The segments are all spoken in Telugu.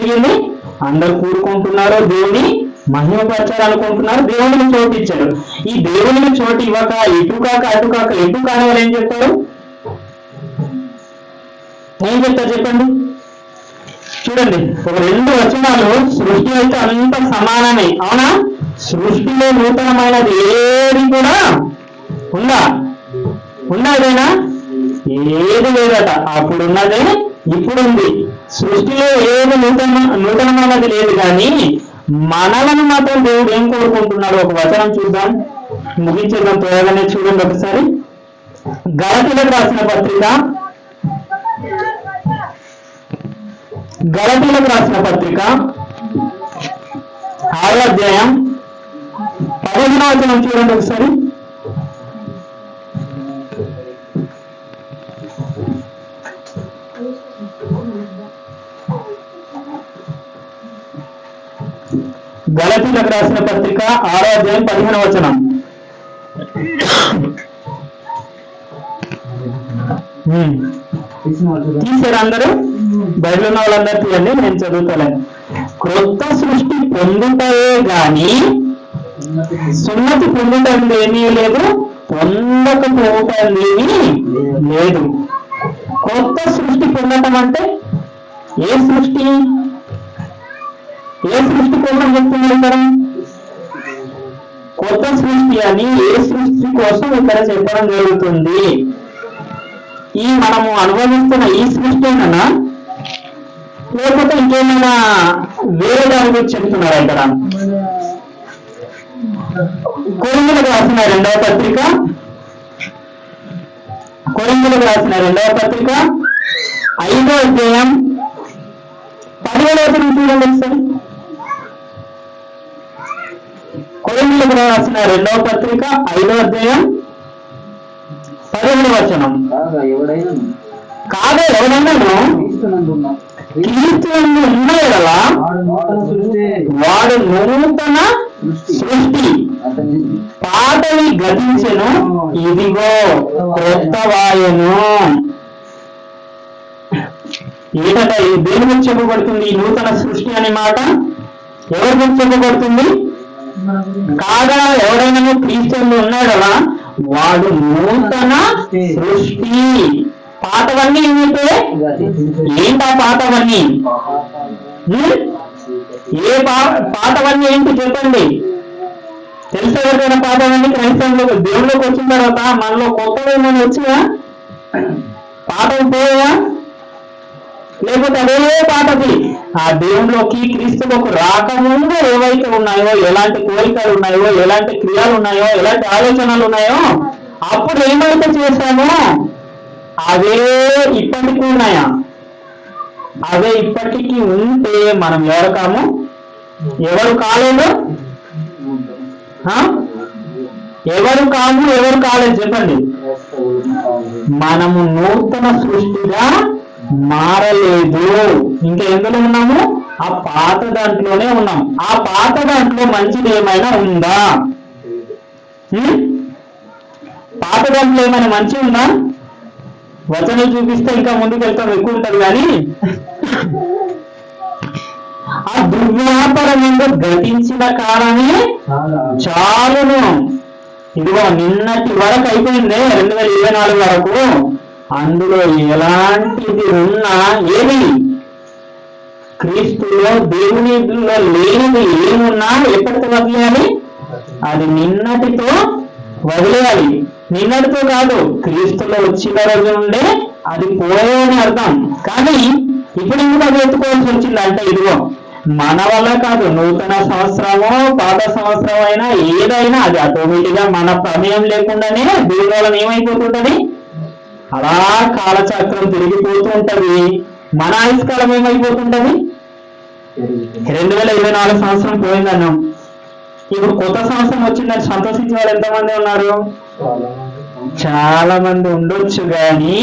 జరిగింది అందరు కూడుకుంటున్నారు దేవుని మహిమపరచాలనుకుంటున్నారు దేవుడిని చోటు ఇచ్చాడు. ఈ దేవుడిని చోటు ఇవ్వక ఇటు కాక అటు కాక ఎటు కాని వాళ్ళు ఏం చెప్తారు? ఏం చెప్తారు చెప్పండి? చూడండి. ఒక రెండు వచనాలు సృష్టి అయితే అంత సమానమే. అవునా? సృష్టిలో నూతనమైనది ఏది కూడా ఉందా? ఉన్నదేనా ఏది లేదట. అప్పుడు ఉన్నదే ఇప్పుడు ఉంది సృష్టిలో ఏది నూతన నూతనమైనది లేదు కానీ మనలను మాత్రం దేవుడు ఏం కోరుకుంటున్నాడు ఒక వచనం చూద్దాం. ముగించేద్దాం త్వరగానే చూడండి ఒకసారి. గలతీలకు రాసిన పత్రిక. గలతీలకు రాసిన పత్రిక. ఆరో అధ్యాయం. పదిహేనవ వచనం చూడండి ఒకసారి. గలతీలకు రాసిన పత్రిక ఆరో అధ్యాయం పదిహేను వచనం. తీసారు అందరూ? బయట ఉన్న వాళ్ళందరూ తీయండి నేను చదువుతాను క్రొత్త సృష్టి పొందుతాయే గాని సున్నతి పొందుటం ఏమీ లేదు పొందకపోవటం ఏమీ లేదు. కొత్త సృష్టి పొందటం అంటే ఏ సృష్టి? ఏ సృష్టి కోసం చెప్తున్నారు ఇక్కడ? కొత్త సృష్టి అని ఏ సృష్టి కోసం ఇక్కడ చెప్పడం జరుగుతుంది. ఈ మనము అనుభవిస్తున్న ఈ సృష్టి లేకపోతే ఇంకేమైనా వేరే దాని గురించి చెప్తున్నారా ఇక్కడ? కొరిందులకు రాసిన రెండవ పత్రిక? కొరిందులకు రాసిన రెండవ పత్రిక? ఐదో అధ్యాయం. పదిహేడవ చూడండి ఒకసారి. కొరిందులకు రాసిన రెండవ పత్రిక ఐదో అధ్యాయం పదిహేడు వచనం. కాగా కదా వాడు నూతన సృష్టి. వాడు నూతన సృష్టి. పాతవి గతించెను ఇదిగో క్రొత్త వాయును. ఏంటంటే ఈ దేని గురించి చెప్పబడుతుంది ఈ నూతన సృష్టి అనే మాట? ఎవరి గురించి చెప్పబడుతుంది? కాగా ఎవరైనా క్రీస్తులు ఉన్నాడు వాడు నూతన సృష్టి. పాతవన్నీ ఏమిటే ఏంటా పాతవన్నీ? ఏ పాతవన్నీ ఏంటి చెప్పండి? తెలుసు ఎవరికైనా పాతవన్నీ? క్రైస్తవంలో దేవుళ్ళకి వచ్చిన తర్వాత మనలో కొత్తగా ఏమైనా వచ్చినా పాతలు పోయా లేకపోతే అదే పాతది ఆ దేవుళ్ళలోకి క్రీస్తులోకి రాకముందు ఏవైతే ఉన్నాయో ఎలాంటి కోరికలు ఉన్నాయో ఎలాంటి క్రియలు ఉన్నాయో ఎలాంటి ఆలోచనలు ఉన్నాయో అప్పుడు ఏమైతే చేశామో అవే ఇప్పటికీ ఉన్నాయా? అవే ఇప్పటికీ ఉంటే మనం ఎవరు కాము ఎవరు కాలేదు? ఎవరు కాము? ఎవరు కాలేదు? చెప్పండి. మనము నూతన సృష్టిగా మారలేదు. ఇంకా ఎందులో ఉన్నాము? ఆ పాత దాంట్లోనే ఉన్నాం ఆ పాత దాంట్లో మంచిది ఏమైనా ఉందా? పాత దాంట్లో ఏమైనా మంచి ఉందా? వచనం చూపిస్తే ఇంకా ముందుకు వెళ్తాం ఎక్కువ ఉంటుంది కానీ. ఆ దుర్వ్యాపారం ఏందో గతించిన కాలమే చాలా చాలును. ఇదిగో నిన్నటి వరకు అయిపోయింది రెండు వేల ఇరవై నాలుగు వరకు. అందులో ఎలాంటిది ఉన్నా ఏది క్రీస్తులో దేవునిలో లేనిది ఏమున్నా ఎప్పటితో వదిలేయాలి? అది నిన్నటితో వదిలేయాలి. నిన్నటితో కాదు క్రీస్తులో వచ్చిన రోజు నుండే అది పోయేదని అర్థం. కానీ ఇప్పుడు ఎందుకు అది ఎత్తుకోవాల్సి వచ్చింది? అంటే ఇదిగో మన వల్ల కాదు నూతన సంవత్సరమో పాత సంవత్సరం అయినా ఏదైనా అది ఆటోమేటిక్గా మన ప్రమేయం లేకుండానే దేవుని వలన ఏమైపోతుంటది? అలా కాలచక్రం తిరిగిపోతూ ఉంటది. మన ఆయుష్కాలం ఏమైపోతుంటది? రెండు వేల ఇరవై నాలుగు సంవత్సరం పోయిందన్నాం. ఇప్పుడు కొత్త సంవత్సరం వచ్చిందని సంతోషించే వాళ్ళు ఎంతమంది ఉన్నారు? చాలా మంది ఉండొచ్చు కానీ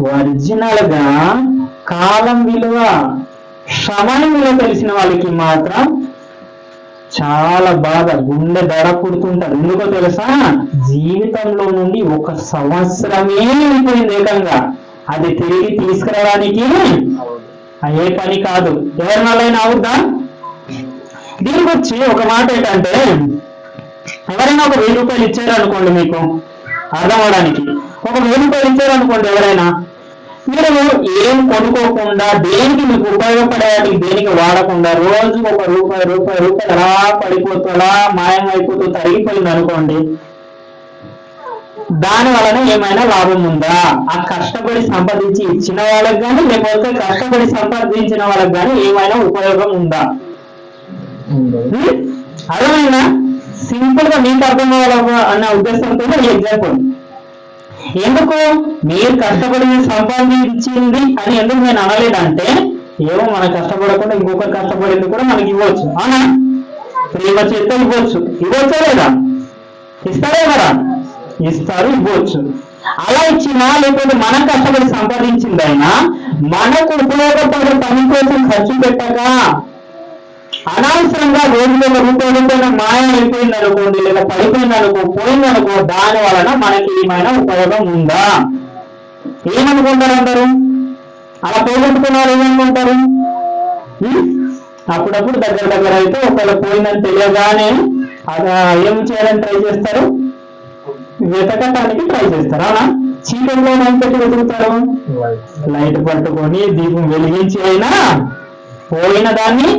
ఒరిజినల్గా కాలం విలువ సమయం విలువ తెలిసిన వాళ్ళకి మాత్రం చాలా బాగా గుండె దడ పుడుతుంటారు ఎందుకో తెలుసా? జీవితంలో నుండి ఒక సంవత్సరమే అయిపోయింది ఏకంగా. అది తిరిగి తీసుకురావడానికి అయ్యే పని కాదు. ఎవరి వల్లైనా అవుద్దా? దీని గురించి ఒక మాట ఏంటంటే ఎవరైనా ఒక వెయ్యి రూపాయలు ఇచ్చారనుకోండి మీకు అర్థం అవడానికి. ఒక వెయ్యి రూపాయలు ఇచ్చారనుకోండి ఎవరైనా మీరు ఏం కొనుక్కోకుండా దేనికి మీకు ఉపయోగపడేవాటికి దేనికి వాడకుండా రోజు ఒక రూపాయి రూపాయి రూపాయి అలా పడిపోతూ అలా మాయం అయిపోతూ తరిగిపోయింది అనుకోండి దాని వలన ఏమైనా లాభం ఉందా? ఆ కష్టపడి సంపాదించి ఇచ్చిన వాళ్ళకి కానీ లేకపోతే కష్టపడి సంపాదించిన వాళ్ళకి కానీ ఏమైనా ఉపయోగం ఉందా? ఉం? అర్థమైందా? సింపుల్గా మీకు అర్థం అవ్వాలి అన్న ఉద్దేశంతో ఎగ్జాంపుల్. ఎందుకు మీరు కష్టపడి సంపాదించింది అని ఎందుకు నేను అనలేదంటే ఏమో మనం కష్టపడకుండా ఇంకొకరు కష్టపడింది కూడా మనకి ఇవ్వచ్చు. అవునా? ప్రేమ చేత ఇవ్వచ్చు? ఇవ్వచ్చా లేదా? ఇస్తారే కదా ఇస్తారు ఇవ్వచ్చు. అలా ఇచ్చినా లేకపోతే మనం కష్టపడి సంపాదించిందైనా మనకు ఉపయోగపడే పని కోసం ఖర్చు పెట్టక అనవసరంగా రోజులో రూపాయలు రూపాయలు మాయ అయిపోయింది అనుకోండి లేదా పడిపోయింది అనుకో పోయింది అనుకో దాని వలన మనకి ఏమైనా ఉపయోగం ఉందా? ఏమనుకుంటారు అందరూ? అలా పోగొట్టుకున్న వాళ్ళు ఏమనుకుంటారు? అప్పుడప్పుడు దగ్గర దగ్గర అయితే ఒకవేళ పోయిందని తెలియగానే ఏం చేయాలని ట్రై చేస్తారు? వెతకటానికి ట్రై చేస్తారు అవునా? చీకటిలో పెట్టి వెతుకుతారు? లైట్ పట్టుకొని దీపం వెలిగించి అయినా పోయిన దాన్ని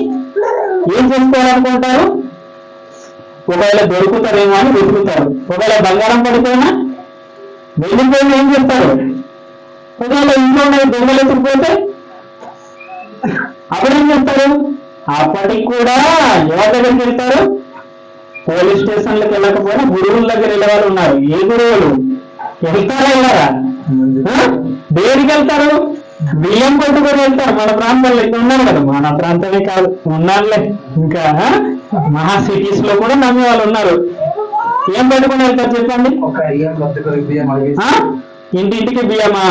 ఏం చేసుకోవాలనుకుంటారు? ఒకవేళ దొరుకుతారేమో అని వెతుకుతారు. ఒకవేళ బంగారం పడితేనా? వెళ్ళిపోయిన ఏం చేస్తారు? ఒకవేళ ఇంట్లో దొంగలు ఎత్తుకుపోతే అప్పుడు ఏం చేస్తారు? అప్పటికి కూడా ఎవరి దగ్గరికి వెళ్తారు. పోలీస్ స్టేషన్లకు వెళ్ళకపోయినా గురువుల దగ్గర వెళ్ళే ఉన్నారు. ఏ గురువులు? వెళ్తారా వెళ్ళారా? దేనికి వెళ్తారు? బియ్యం కొట్టుకొని వెళ్తారు. మన ప్రాంతాల్లో ఇక్కడ ఉన్నారు కదా మన ప్రాంతమే కాదు ఉన్నారులే. ఇంకా? మహా సిటీస్లో కూడా నమ్మే వాళ్ళు ఉన్నారు. ఏం పట్టుకొని వెళ్తారు చెప్పండి? ఇంటింటికి బియ్యమా?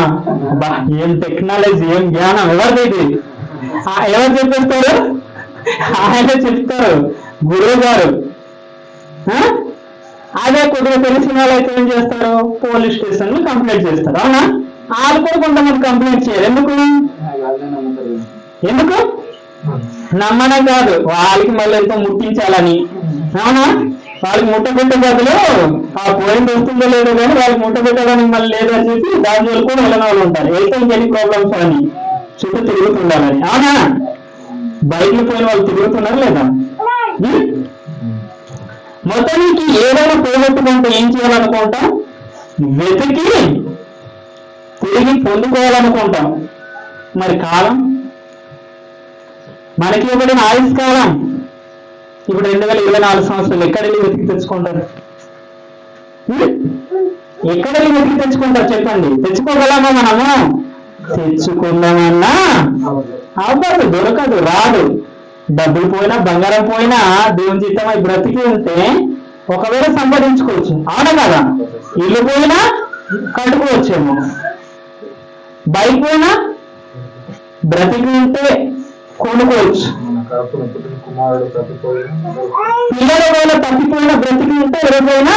బా ఏం టెక్నాలజీ ఏం జ్ఞానం ఎవరిది ఇది? ఆ, ఎవరు చెప్పేస్తారు? ఆయన చెప్తారు. గురువు గారు? అదే కొద్దిగా తెలిసిన వాళ్ళు అయితే ఏం చేస్తారు? పోలీస్ స్టేషన్లో కంప్లైంట్ చేస్తారు. అవునా? వాళ్ళు కూడా కొంతమంది కంప్లైంట్ చేయరు. ఎందుకు? ఎందుకు? నమ్మడం కాదు. వాళ్ళకి మళ్ళీ ఎంతో ముట్టించాలని. అవునా? వాళ్ళకి ముట్ట పెట్టే బదులు ఆ పోయింది వస్తుందో లేదో కానీ వాళ్ళకి ముట్ట పెట్టడానికి మళ్ళీ లేదు అని చెప్పి దాని వల్ల కూడా వెళ్ళిన వాళ్ళు ఉంటారు. వెళ్తే ఎన్ని ప్రాబ్లమ్స్ అని చుట్టూ తిరుగుతుండాలని. అవునా? బయటకు పోయిన వాళ్ళు తిరుగుతున్నారు లేదా? మొత్తానికి ఏదైనా పోగొట్టుకుంటే ఏం చేయాలనుకుంటాం? వెతికి తిరిగి పొందుకోవాలనుకుంటాం మరి కాలం? మనకి ఇవ్వబడిన ఆయుష్ కాలం ఇప్పుడు రెండు వేల ఇరవై నాలుగు సంవత్సరాలు ఎక్కడ వెతికి తెచ్చుకుంటారు? ఎక్కడ వెతికి తెచ్చుకుంటారు చెప్పండి. తెచ్చుకోగలమా మనము? తెచ్చుకుందామన్నా? అవ్వదు దొరకదు రాదు. డబ్బులు పోయినా బంగారం పోయినా దేవుని జీతమై బ్రతికి ఉంటే ఒకవేళ సంపాదించుకోవచ్చు. అవునా కదా? ఇల్లు పోయినా కట్టుకోవచ్చేమో. పోయినా బ్రతికి ఉంటే కొనుక్కోవచ్చు. పిల్లల తప్పిపోయిన బ్రతికి ఉంటే ఎవరికైనా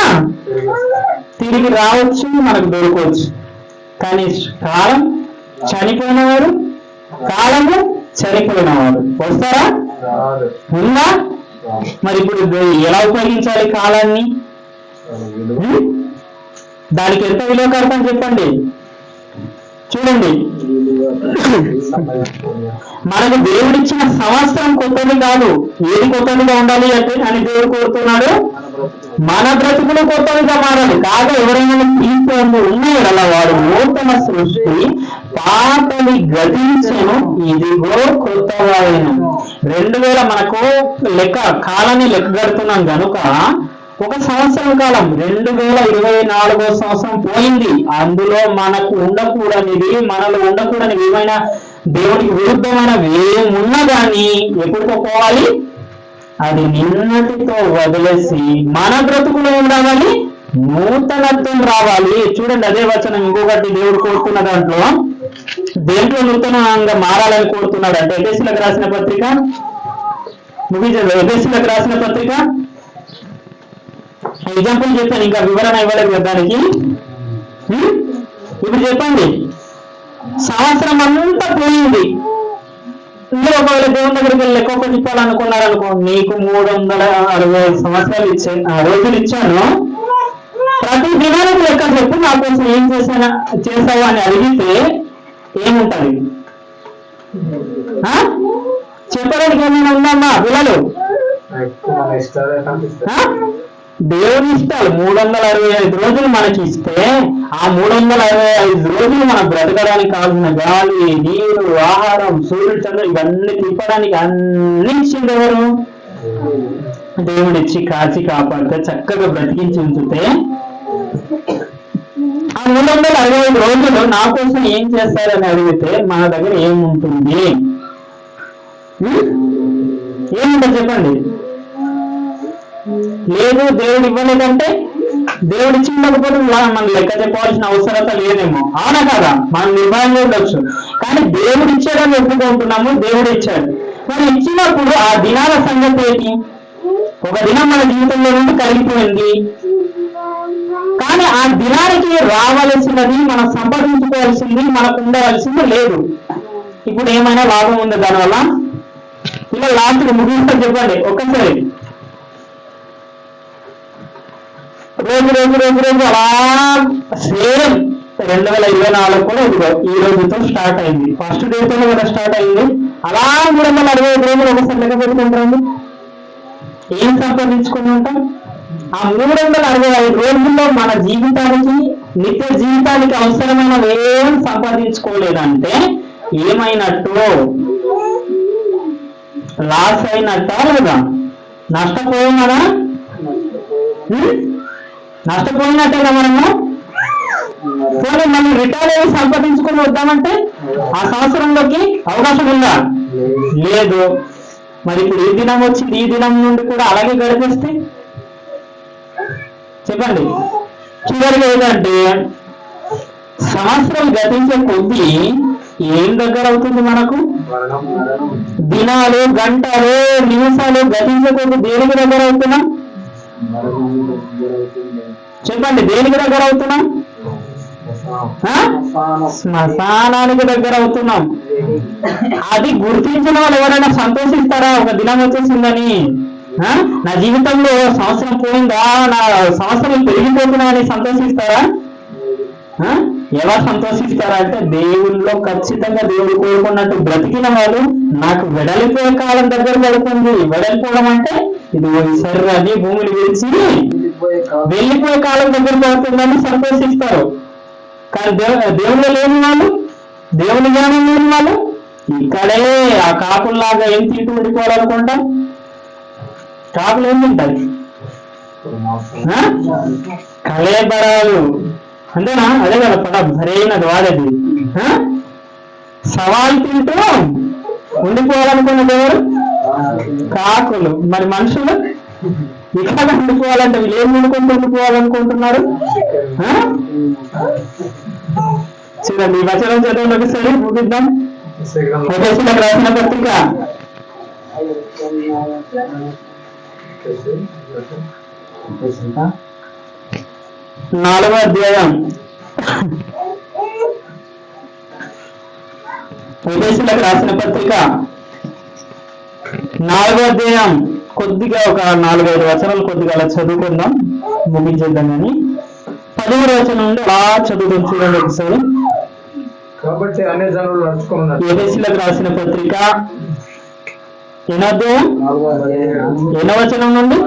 తిరిగి రావచ్చు మనకు దొరకవచ్చు. కానీ కాలం చనిపోయినవాడు కాలము చనిపోయినవాడు. వస్తారా? ఉందా? మరి ఇప్పుడు ఎలా ఉపయోగించాలి కాలాన్ని? దానికి ఎంత విలువ కడతాం చెప్పండి. చూడండి. మనకు దేవుడిచ్చిన సంవత్సరం కొత్తది కాదు. ఏది కొత్తదిగా ఉండాలి అంటే అని దేవుడు కోరుతున్నాడు. మన బ్రతుకులు కొత్తదిగా మారాలి. కాగా ఎవరైనా తీసుకోండి ఉన్నాయి అలా వాడు నూతన సృష్టి పాటని గతించను ఇదిగో కొత్తవాయను రెండు వేల మనకు లెక్క కాలాన్ని లెక్క కడుతున్నాం గనుక ఒక సంవత్సరం కాలం రెండు వేల ఇరవై నాలుగో సంవత్సరం పోయింది. అందులో మనకు ఉండకూడనిది మనలో ఉండకూడనివి ఏమైనా దేవునికి విరుద్ధమైనవి ఏమున్నా కానీ ఎప్పుడుకో పోవాలి? అది నిన్నటితో వదిలేసి మన బ్రతుకులో ఏం రావాలి నూతనత్వం రావాలి. చూడండి అదే వచనం ఇంకొకటి దేవుడు కోరుకున్న దాంట్లో. దేంట్లో నూతనంగా మారాలని కోరుతున్నాడు అంటే ఎబెస్సులకు రాసిన పత్రిక? ముగించండి. ఎబెస్సులకు రాసిన పత్రిక? ఎగ్జాంపుల్ చెప్పాను ఇంకా వివరణ ఇవ్వలేదు దానికి? ఇప్పుడు చెప్పండి. సంవత్సరం అంతా పోయింది. మీరు ఒకవేళ దేవుని దగ్గరికి వెళ్ళి లెక్క చెప్పాలనుకున్నారనుకో నీకు మూడు వందల అరవై సంవత్సరాలు ఇచ్చే ఆ, రోజులు ఇచ్చాను. ప్రతి దినానికి లెక్క చెప్పు నా కోసం ఏం చేశానా చేసావు అని అడిగితే ఏముంటది? చెప్పడానికి ఏమైనా ఉందమ్మా పిల్లలు? ఎక్కువ దేవుని ఇష్టాలు మూడు వందల అరవై ఐదు రోజులు మనకి ఇస్తే ఆ మూడు వందల అరవై ఐదు రోజులు మనం బ్రతకడానికి కావాల్సిన గాలి నీరు ఆహారం సూర్యుడు చంద్రుడు ఇవన్నీ తిప్పడానికి అన్ని ఇచ్చింది ఎవరు? దేవుడు ఇచ్చి కాచి కాపాడితే చక్కగా బ్రతికించి ఉంచితే ఆ మూడు వందల అరవై ఐదు రోజులు నా కోసం ఏం చేస్తారని అడిగితే మన దగ్గర ఏముంటుంది? ఏముంటుంది చెప్పండి? లేదు దేవుడు ఇవ్వలేదంటే దేవుడు ఇచ్చినప్పుడు మనం లెక్క చెప్పవలసిన అవసరత లేదేమో. అవునా కదా? మనం నిర్భయంగా ఉండొచ్చు. కానీ దేవుడు ఇచ్చాడని ఒప్పుకుంటున్నాము దేవుడు ఇచ్చాడు. మరి ఇచ్చినప్పుడు ఆ దినాల సంగతి ఏంటి? ఒక దినం మన జీవితంలో నుండి కలిగిపోయింది. కానీ ఆ దినానికి రావలసినది మనం సంపాదించుకోవాల్సింది మనకు ఉండవలసింది లేదు. ఇప్పుడు ఏమైనా లాభం ఉంది దానివల్ల? ఇలా లాస్ట్ ముగింపు చెప్పండి ఒక్కసారి. రోజు రోజు రోజు రోజు అలా సేమ్ రెండు వేల ఇరవై నాలుగు కూడా ఇదిగో ఈ రోజుతో స్టార్ట్ అయింది. ఫస్ట్ డేతో కదా స్టార్ట్ అయింది. అలా మూడు వందల అరవై ఐదు రోజులు ఒకసారి లెక్క పెట్టుకుంటారండి ఏం సంపాదించుకుని ఉంటాం? ఆ మూడు వందల అరవై ఐదు రోజుల్లో మన జీవితానికి నిత్య జీవితానికి అవసరమైన ఏం సంపాదించుకోలేదంటే ఏమైనట్టు లాస్ అయినట్టా లేదా? నష్టపోయినారా నష్టపోయినట్టే మనము? పోనీ మనం రిటైర్ అయ్యి సంపాదించుకొని వద్దామంటే ఆ సంవత్సరంలోకి అవకాశం ఉందా? లేదు. మరి ఇప్పుడు ఈ దినం వచ్చింది ఈ దినం నుండి కూడా అలాగే గడిపేస్తే? చెప్పండి. చివరిగా ఏంటంటే సంవత్సరం గతించే కొద్దీ ఏం దగ్గర అవుతుంది మనకు? దినాలు గంటలు నిమిషాలు గతించే కొద్దీ దేనికి దగ్గర అవుతున్నాం? చెప్పండి దేనికి దగ్గర అవుతున్నాం? శ్మశానానికి దగ్గర అవుతున్నాం. అది గుర్తించిన వాళ్ళు ఎవరైనా సంతోషిస్తారా? ఒక దినం వచ్చేసిందని. నా జీవితంలో సంవత్సరం పోయిందా? నా సంవత్సరం పెరిగిపోతున్నాయని సంతోషిస్తారా? ఆ? ఎలా సంతోషిస్తారా అంటే దేవుల్లో ఖచ్చితంగా దేవుడు కోరుకున్నట్టు బ్రతికిన వాళ్ళు నాకు వెడలిపోయే కాలం దగ్గర పడుతుంది. వెడలిపోవడం అంటే ఇది శరీరాన్ని భూమిని విడిచి వెళ్ళిపోయే కాలం దగ్గర పడుతుందని సంతోషిస్తారు. కానీ దేవు దేవుళ్ళు లేని వాళ్ళు దేవుని జ్ఞానం లేని వాళ్ళు ఇక్కడే ఆ కాపుల్లాగా ఏం తింటూ ఉండిపోవాలనుకుంటాం కాపులు ఏం తింటారు? ఆ? కళేబరాలు అంతేనా? అదే కదా పద. సరైనది వాడేది. ఆ? సవాల్ తింటూ ఉండిపోవాలనుకున్నది ఎవరు? కాకులు. మరి మనుషులు? ఇక్కడ వండుకోవాలంటే వీళ్ళు ఏం వండుకుంటూ వండుకోవాలనుకుంటున్నారు? చూడండి ఈ వచనం చదవండి ఒకసారి ముగిద్దాం. ఉపేక్షలకు రాసిన పత్రిక. నాలుగో అధ్యాయం. ఉపేక్షలకు రాసిన పత్రిక. నాలుగో అధ్యాయం. కొద్దిగా ఒక నాలుగైదు వచనాలు కొద్దిగా అలా చదువుకుందాం. ముగించేద్దాం కానీ. పదిహేడు వచనం నుండి అలా చదువుదాం చూడండి ఒకసారి. కాబట్టి అన్ని జనులు నడుచుకున్నారు. ఏబీసీలకు రాసిన పత్రిక ఎన్నో అధ్యాయం. ఎన్నో వచనం నుండి?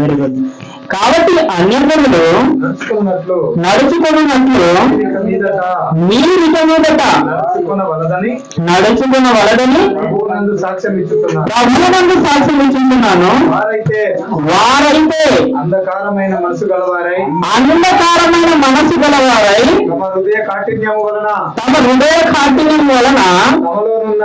వెరీ గుడ్ కాబట్టి అన్యజనులు నడుచుకున్నట్లు ఇక మీదట నడుచుకున్న వలదని ప్రభువునందు సాక్ష్యం ఇచ్చుతున్నాను. వారైతే వారైతే అంధకారమైన మనసు గలవారై అంధకారమైన మనసు గలవారై తమ హృదయ కాఠిన్యము వలన తమ హృదయ కాఠిన్యం వలన తమలోనున్న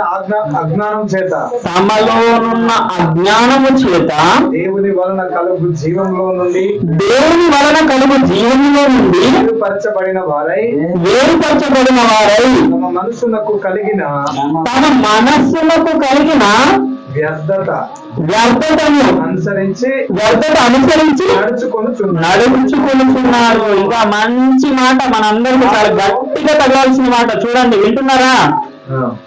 అజ్ఞానం చేత తమలోనున్న అజ్ఞానము చేత దేవుని వలన కలుగు జీవంలో నుండి దేవుని వలన కలుగు జీవనంలో నుండి వేరుపరచబడిన వారై వేరుపరచబడిన వారై తమ మనసునకు కలిగిన తమ మనస్సులకు కలిగిన వ్యర్థత వ్యర్థతను అనుసరించి వ్యర్థత అనుసరించి నడుచుకొనుచున్నారు ఇంకా మంచి మాట మనందరికీ చాలా గట్టిగా తగలాల్సిన మాట. చూడండి వింటున్నారా?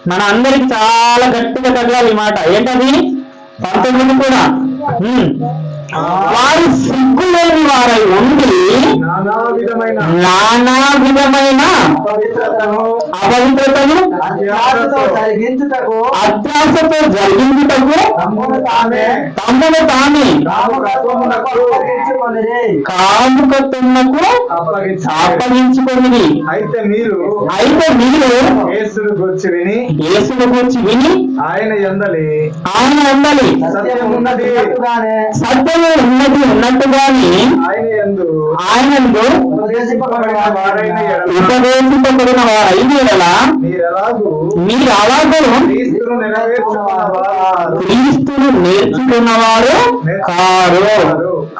మన అందరికి చాలా గట్టిగా తగలాలి మాట. ఏంటది? పంతొమ్మిది కూడా. వారు సిగ్గులేని వారై ఉండి నానా విధమైన అపవిత్రతను అత్యాశతో జరిగించుటకు అత్యాశతో జరిగించుటకు తమ్ముడు తామే తమ్ముడు తామి కాముకత్వమునకు అప్పగించుకుని అయితే మీరు అయితే మీరు యేసును గురించి విని యేసుని గురించి విని ఆయన ఎందలి? ఆయన ఉండాలి సత్యం ఉన్నది. ఉన్నట్టుగానే సత్యము ఉన్నది ఉన్నట్టుగాని ఆయన ఎందు ఆయన ఉపదేశింపబడిన వారైన మీరెలాగూ మీరు అలాగూ క్రీస్తును నేర్చుకున్నవారు కారు.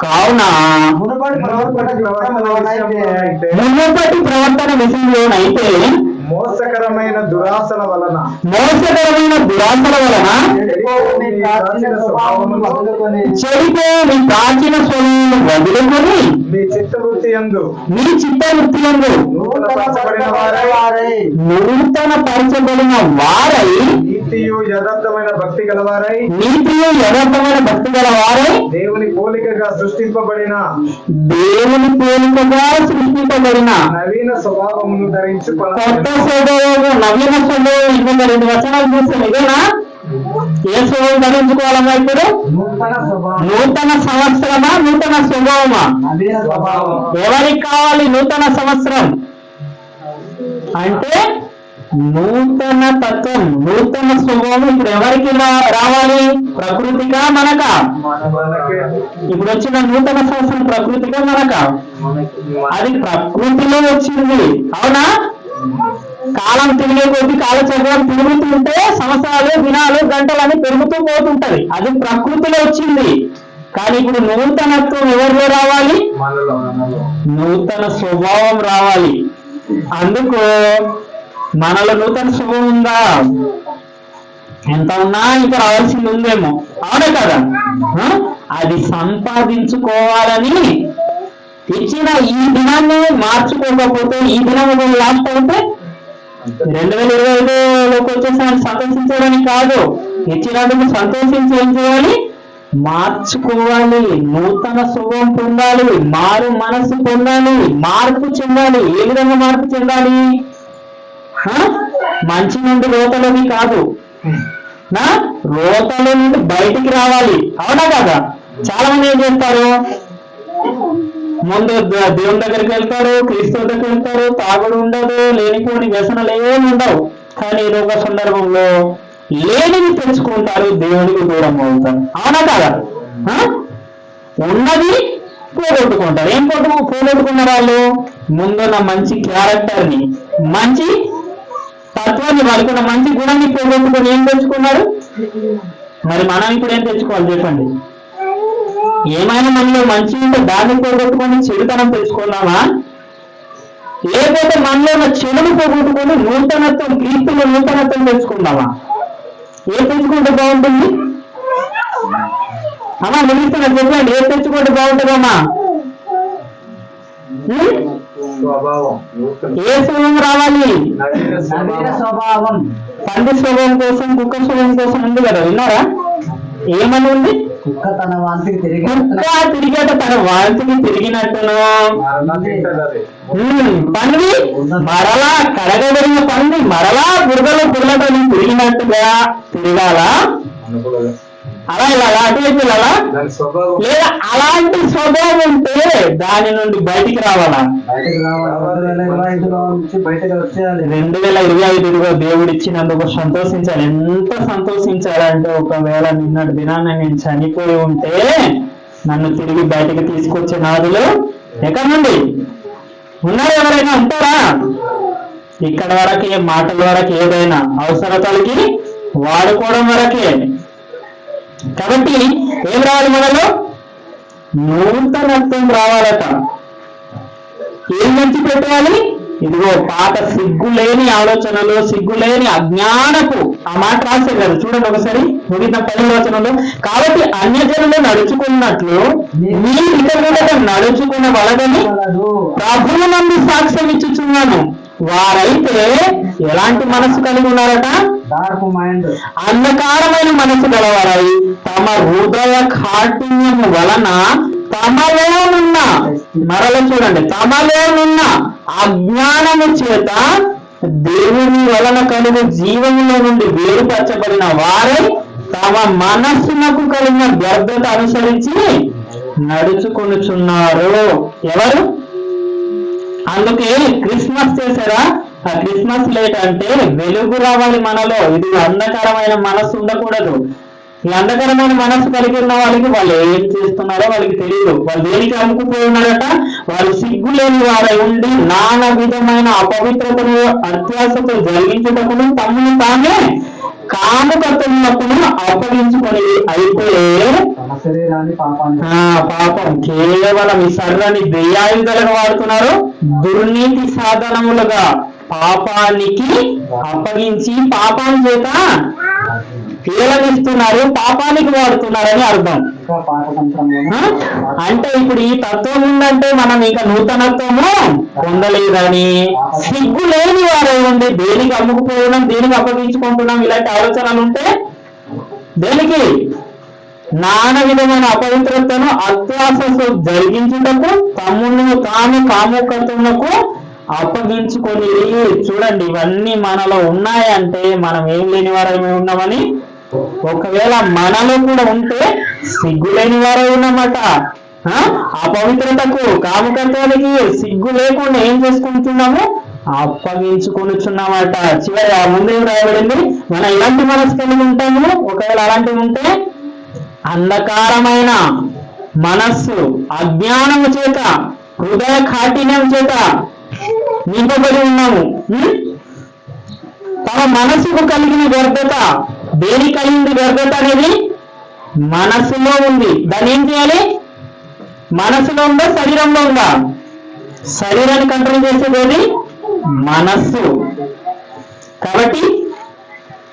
కావున మునుపటి ప్రవర్తన విషయంలోనైతే మోసకరమైన దురాశల వలన. మోసకరమైన దురాశల వలన చెడిపోవు మీ ప్రాచీన స్వభావమును వదులుకొని మీ ప్రాచీన స్వభావం వదులుకొని మీ చిత్తవృత్తి ఎందు నూతన పరచబడిన వారై నూతన పరచబడిన వారై నీతియు యథార్థమైన భక్తి గలవారై నీతిలో యథార్థమైన భక్తి గల వారై దేవుని పోలికగా సృష్టింపబడిన దేవుని పోలికగా సృష్టింపబడిన నవీన స్వభావమును ధరించి కొత్త స్వభావం నవీన స్వభావం రెండు వచనాలు చూస్తే ఇదేనా? ఏ స్వభావం ధరించుకోవాలమ్మా ఇప్పుడు. నూతన సంవత్సరమా? నూతన స్వభావమా? ఎవరికి కావాలి నూతన సంవత్సరం? అంటే నూతన తత్వం నూతన స్వభావం ఇప్పుడు ఎవరికి రావాలి? ప్రకృతిగా మనక? ఇప్పుడు వచ్చిన నూతన సంవత్సరం ప్రకృతిగా మనక? అది ప్రకృతిలో వచ్చింది. అవునా? కాలం తిరిగే కొద్ది కాలచక్రం తిరుగుతుంటే సంవత్సరాలు దినాలు గంటలు అని పెరుగుతూ పోతుంటది. అది ప్రకృతిలో వచ్చింది. కానీ ఇప్పుడు నూతనత్వం ఎవరిలో రావాలి? నూతన స్వభావం రావాలి. అందుకు మనలో నూతన స్వభావం ఉందా? ఎంత ఉన్నా ఇంకా రావాల్సింది ఉందేమో. అవునా కదా? అది సంపాదించుకోవాలని ఇచ్చిన ఈ దినాన్ని మార్చుకోకపోతే ఈ దినం లాస్ట్ అయితే రెండు వేల ఇరవై ఐదులోకి వచ్చేసారి సంతోషించడానికి కాదు ఇచ్చినందుకు సంతోషించి ఏం చేయాలి మార్చుకోవాలి. నూతన శుభం పొందాలి. మారు మనసు పొందాలి. మార్పు చెందాలి. ఏ విధంగా మార్పు చెందాలి? మంచి నుండి రోతలోకి కాదు. నా? రోతలో నుండి బయటికి రావాలి. అవునా కదా? చాలా మంది ఏం చేస్తారు? ముందు దేవుని దగ్గరికి వెళ్తారు క్రీస్తు దగ్గరికి వెళ్తారు. తాగుడు ఉండదు లేనిపోని వ్యసనలు ఏమి ఉండవు. కానీ ఏదో ఒక సందర్భంలో లేనివి తెలుసుకుంటారు దేవునికి దూరం అవుతారు. అవునా కదా? ఆ? ఉన్నది పోగొట్టుకుంటారు. ఏం పోగొట్టు పోగొట్టుకున్న వాళ్ళు? ముందున్న మంచి క్యారెక్టర్ని మంచి తత్వాన్ని వాళ్ళకున్న మంచి గుణాన్ని పోగొట్టుకుని ఏం తెచ్చుకున్నారు? మరి మనం ఇప్పుడు ఏం తెచ్చుకోవాలి? చెప్పండి. ఏమైనా మనలో మంచి ఉంటే దాన్ని పోగొట్టుకొని చెడుతనం తెచ్చుకున్నామా లేకపోతే మనలో ఉన్న చెడును పోగొట్టుకొని నూతనత్వం క్రీస్తులో నూతనత్వం తెచ్చుకుందామా ఏ తెచ్చుకుంటే బాగుంటుంది? అమ్మా నిలుస్తున్నా చెప్పండి ఏ తెచ్చుకుంటే బాగుంటుందమ్మా ఏ స్వభావం రావాలి? స్వభావం. స్వభావం. పంది స్వభావం కోసం కుక్క స్వభావం కోసం ఉంది కదా విన్నారా? ఏమని ఉంది? కుక్క తన వాంతికి తిరిగి కుక్క తన వాంతికి తిరిగినట్టును పంది మరలా కడగబడిన పంది మరలా బురదలో తిరిగినట్టుగా తిరగాలా. అలా ఇలా అటు స్వభావం. లేదా అలాంటి స్వభావం ఉంటే దాని నుండి బయటికి రావాలా? రెండు వేల ఇరవై ఐదులో దేవుడు ఇచ్చినందుకు సంతోషించాలి. ఎంత సంతోషించాలంటే ఒకవేళ నిన్నటి దినాన్ని నేను చనిపోయి ఉంటే నన్ను తిరిగి బయటకు తీసుకొచ్చే నాదులు ఎక్కడి నుండి ఉన్నారు ఎవరైనా? ఉంటారా? ఇక్కడ వరకే మాటల వరకు ఏదైనా అవసరతలకి వాడుకోవడం వరకే. కాబట్టి ఏం రావాలి మనలో? నూతనత్వం రావాలట. ఏం మంచి పెట్టాలి? ఇదిగో పాత సిగ్గులేని ఆలోచనలు సిగ్గులేని అజ్ఞానపు. ఆ మాట రాశారు కదా చూడండి ఒకసారి మిగతా పది వచనంలో. కాబట్టి అన్యజనులు నడుచుకున్నట్లు మీరు ఇతరులకు నడుచుకున్న వలదని వలదు. ప్రభువు నందు సాక్ష్యం ఇచ్చుచున్నాను వారైతే ఎలాంటి మనసు కలిగి ఉన్నారట? అంధకారమైన మనసు గలవారై తమ హృదయ కాఠిన్యము వలన తమలోనున్న మరల చూడండి తమలోనున్న అజ్ఞానము చేత దేవుని వలన కలుగు జీవములో నుండి వేరుపరచబడిన వారై తమ మనస్సునకు కలిగిన వ్యర్థత అనుసరించి నడుచుకొనుచున్నారు. ఎవరు? అందుకే క్రిస్మస్ చేశారా? ఆ క్రిస్మస్ లేట్ అంటే వెలుగు రావాలి మనలో. ఇది అంధకరమైన మనస్సు ఉండకూడదు. ఈ అంధకరమైన మనస్సు కలిగి ఉన్న వాళ్ళకి వాళ్ళు ఏం చేస్తున్నారో వాళ్ళకి తెలియదు వాళ్ళు దేనికి అమ్ముకుపోయి ఉన్నారట? వాళ్ళు సిగ్గు లేని వారై ఉండి నానా విధమైన అపవిత్రతను అత్యాసతో జరిగించేటప్పుడు తమను తామే కాముకతున్నప్పుడు అప్పగించుకొని అయిపోయే పాపం. కేవలం ఈ సర్రని దెయ్యాయుధలను వాడుతున్నారు. దుర్నీతి సాధనములుగా పాపానికి అప్పగించి పాపం చేత కీలనిస్తున్నారు పాపానికి వాడుతున్నారని అర్థం? అంటే ఇప్పుడు ఈ తత్వం ఉందంటే మనం ఇంకా నూతనత్వము పొందలేదని. సిగ్గు లేని వారే ఉండి దేనికి అమ్ముకుపోవడం దేనికి అప్పగించుకుంటున్నాం ఇలాంటి ఆలోచనలు ఉంటే దేనికి? నానా విధమైన అపవిత్రతను అత్యాస జరిగించుటకు తమ్మును తాను కాముకతమునకు అప్పగించుకొని చూడండి ఇవన్నీ మనలో ఉన్నాయంటే మనం ఏం లేని వారమే ఉన్నామని. ఒకవేళ మనలో కూడా ఉంటే సిగ్గు లేని వారే ఉన్నమాట. ఆ? అపవిత్రతకు కాముకత్వానికి సిగ్గు లేకుండా ఏం చేసుకుంటున్నాము? అప్పగించుకొనుచున్నామట చివరి ఆ ముందు ఏం రాయబడింది? మనం ఎలాంటి మనసు కలిగి ఉంటాము. ఒకవేళ అలాంటివి ఉంటే అంధకారమైన మనస్సు అజ్ఞానము చేత హృదయ కాఠిన్యం చేత నింపబడి ఉన్నాము. తమ మనసుకు కలిగిన వ్యర్థత దేని కలిగింది వ్యర్థత అనేది మనసులో ఉంది. దాన్ని ఏం చేయాలి? మనసులో ఉందా శరీరంలో ఉందా? శరీరాన్ని కంట్రోల్ చేసేది మనస్సు. కాబట్టి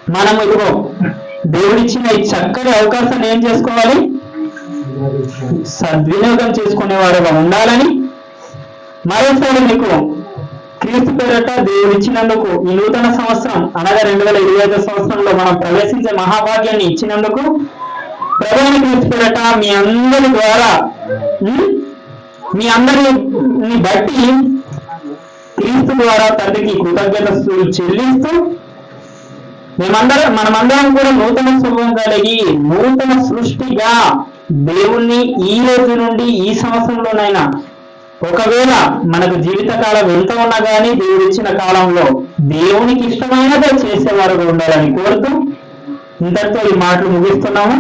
మనము ఇదిగో దేవుడిచ్చిన ఈ చక్కటి అవకాశాన్ని ఏం చేసుకోవాలి? సద్వినియోగం చేసుకునేవాడుగా ఉండాలని మరోసారి మీకు క్రీస్తు పేరట దేవుడు ఇచ్చినందుకు ఈ నూతన సంవత్సరం అనగా రెండు వేల ఇరవై ఐదు సంవత్సరంలో మనం ప్రవేశించే మహాభాగ్యాన్ని ఇచ్చినందుకు ప్రధాన క్రీస్తు పేరట మీ అందరి ద్వారా మీ అందరిని బట్టి క్రీస్తు ద్వారా తండ్రికి కృతజ్ఞత చెల్లిస్తూ మేమందరం మనమందరం కూడా నూతన స్వభావం కలిగి నూతన సృష్టిగా దేవుణ్ణి ఈ రోజు నుండి ఈ సంవత్సరంలోనైనా ఒకవేళ మనకు జీవితకాలం ఎంత ఉన్నా కానీ దేవుడు ఇచ్చిన కాలంలో దేవునికి ఇష్టమైనదే చేసేవారుగా ఉండాలని కోరుతూ ఇంతటితో ఈ మాటలు ముగిస్తున్నాము.